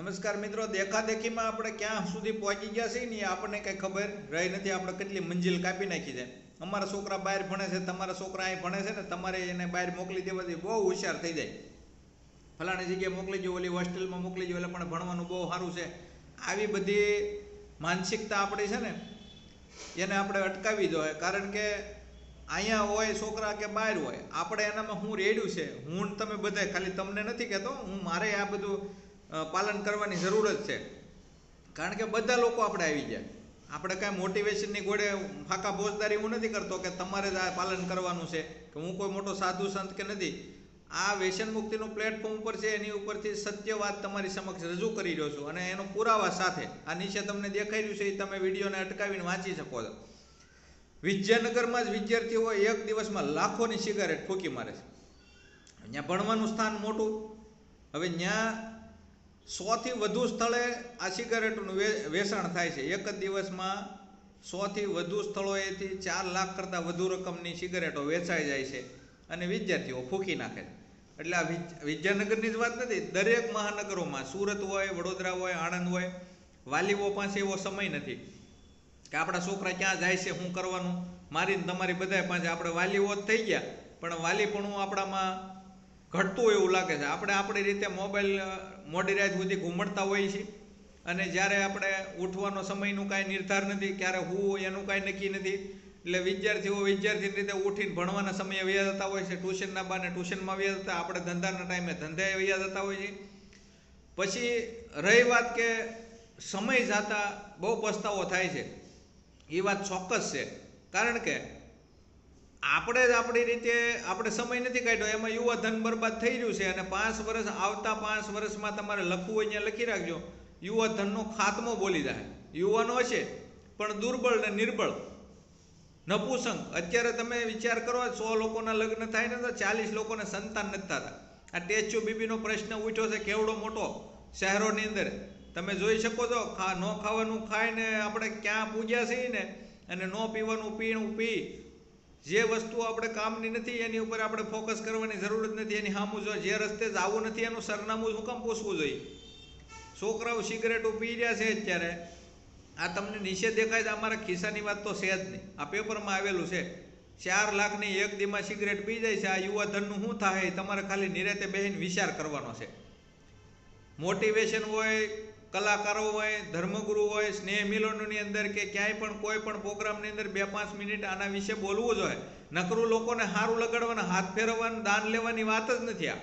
નમસ્કાર મિત્રો, દેખાદેખીમાં આપણે ક્યાં સુધી પહોંચી ગયા છીએ ને આપણને કંઈ ખબર રહી નથી. આપણે કેટલી મંજિલ કાપી નાખી છે. અમારા છોકરા બહાર ભણે છે, તમારા છોકરા અહીં ભણે છે ને, તમારે એને બહાર મોકલી દેવાથી બહુ હોશિયાર થઈ જાય. ફલાણી જગ્યાએ મોકલી જો ઓલી હોસ્ટેલમાં મોકલી જો એટલે પણ ભણવાનું બહુ સારું છે. આવી બધી માનસિકતા આપણી છે ને, એને આપણે અટકાવી જોઈએ કારણ કે અહીંયા હોય, છોકરા કે બહાર હોય, આપણે એનામાં હું રેડ્યું છે. હું તમે બધા ખાલી તમને નથી કહેતો, હું મારે આ બધું પાલન કરવાની જરૂર જ છે. કારણ કે બધા લોકો આપણે આવી ગયા. આપણે કાંઈ મોટિવેશનની ગોળે ફાકા ફોજદારી હું નથી કરતો કે તમારે જ આ પાલન કરવાનું છે, કે હું કોઈ મોટો સાધુ સંત કે નથી. આ વ્યસન મુક્તિનું પ્લેટફોર્મ ઉપર છે, એની ઉપરથી સત્ય વાત તમારી સમક્ષ રજૂ કરી રહ્યો છું અને એનો પુરાવા સાથે, આ નીચે તમને દેખાઈ રહ્યું છે, એ તમે વિડીયોને અટકાવીને વાંચી શકો છો. વિદ્યાનગરમાં જ વિદ્યાર્થીઓ એક દિવસમાં લાખોની સિગારેટ ફૂંકી મારે છે. અહીંયા ભણવાનું સ્થાન મોટું. હવે ત્યાં સોથી વધુ સ્થળે આ સિગારેટનું વેચાણ થાય છે. એક જ દિવસમાં સોથી વધુ સ્થળોએથી ચાર લાખ કરતાં વધુ રકમની સિગારેટો વેચાઈ જાય છે અને વિદ્યાર્થીઓ ફૂંકી નાખે છે. એટલે આ વિદ્- વિદ્યાનગરની જ વાત નથી, દરેક મહાનગરોમાં સુરત હોય, વડોદરા હોય, આણંદ હોય, વાલીઓ પાસે એવો સમય નથી કે આપણા છોકરા ક્યાં જાય છે, શું કરવાનું. મારી તમારી બધા પાસે આપણે વાલીઓ જ થઈ ગયા, પણ વાલીપણું આપણામાં ઘટતું હોય એવું લાગે છે. આપણે આપણી રીતે મોબાઈલ મોડી રાત સુધી ઘૂમડતા હોઈએ છીએ અને જ્યારે આપણે ઉઠવાનો સમયનું કાંઈ નિર્ધાર નથી, ક્યારે હું એનું કાંઈ નક્કી નથી, એટલે વિદ્યાર્થીઓ વિદ્યાર્થીની રીતે ઉઠીને ભણવાના સમયે વ્યા જતા હોય છે, ટ્યુશનના બાને ટ્યુશનમાં વ્યા જતા, આપણે ધંધાના ટાઈમે ધંધાએ વ્યા જતા હોય છે પછી રહી વાત કે સમય જાતા બહુ પસ્તાવો થાય છે. એ વાત ચોક્કસ છે. કારણ કે આપણે જ આપણી રીતે, આપણે સમય નથી કાઢ્યો, એમાં યુવા ધન બરબાદ થઈ રહ્યું છે અને પાંચ વર્ષ આવતા પાંચ વર્ષમાં તમારે લખવું હોય અહીંયા લખી રાખજો. યુવા ધનનો ખાતમો બોલી જાય. યુવાનો છે પણ દુર્બળ ને નિર્બળ. નપુસંગ અત્યારે તમે વિચાર કરો, સો લોકોના લગ્ન થાય ને તો ચાલીસ લોકોને સંતાન નથી થતા. આ ટેચ્યુ બીબીનો પ્રશ્ન ઉઠ્યો છે, કેવડો મોટો? શહેરોની અંદર. તમે જોઈ શકો છો, ખા, ન ખાવાનું ખાઈને આપણે ક્યાં પૂજ્યા છીએ ને? અને ન પીવાનું પીણું પી. જે વસ્તુ આપણે કામની નથી, એની ઉપર આપણે ફોકસ કરવાની જરૂર જ નથી. એની સામું જો જે રસ્તે જવું નથી, એનું સરનામું શું કામ પૂછવું જોઈએ? છોકરાઓ સિગરેટો પી રહ્યા છે અત્યારે. આ તમને નીચે દેખાય છે અમારા ખિસ્સાની વાત તો છે જ નહીં. આ પેપરમાં આવેલું છે. ચાર લાખની એક દીમાં સિગરેટ પી જાય છે. આ યુવા ધનનું શું થાય? તમારે ખાલી નિરાતે બેહીને વિચાર કરવાનો છે. મોટિવેશન હોય કલાકારો હોય, ધર્મગુરુ હોય, સ્નેહ મિલનોની અંદર કે ક્યાંય પણ કોઈ પણ પ્રોગ્રામની અંદર બે પાંચ મિનિટ આના વિશે બોલવું જોઈએ નકરું લોકોને સારું લગાડવાનું હાથ ફેરવવાનું દાન લેવાની વાત જ નથી આ.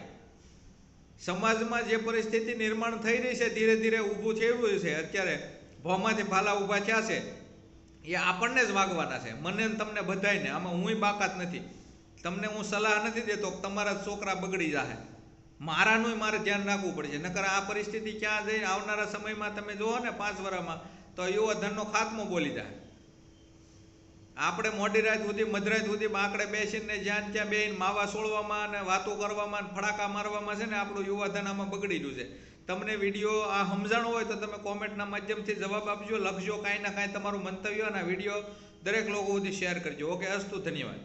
સમાજમાં જે પરિસ્થિતિ નિર્માણ થઈ રહી છે, ધીરે ધીરે ઊભું થયું છે. અત્યારે ભોમાંથી ભાલા ઊભા થયા છે. એ આપણને જ વાગવાના છે. મને તમને બધાયને. આમાં હુંય બાકાત નથી. તમને હું સલાહ નથી દેતો તમારા જ છોકરા બગડી જાય મારાનું મારે ધ્યાન રાખવું પડશે. નકર આ પરિસ્થિતિ ક્યાં જઈ, આવનારા સમયમાં તમે જુઓ ને પાંચ વર્ષમાં તો યુવાધનનો ખાતમો બોલી જાય. આપણે મોડી રાત સુધી, મધરાત સુધી બાંકડે બેસીને જ્યાં ત્યાં બેહીને માવા સોળવામાં અને વાતો કરવામાં અને ફડાકા મારવામાં છે ને આપણું યુવાધન આમાં બગડી ગયું છે. તમને વીડિયો આ સમજાણો હોય તો તમે કોમેન્ટના માધ્યમથી જવાબ આપજો, લખજો, કાંઈ ના કાંઈ તમારું મંતવ્ય અને વીડિયો દરેક લોકો સુધી શેર કરજો. ઓકે, અસ્તુ, ધન્યવાદ.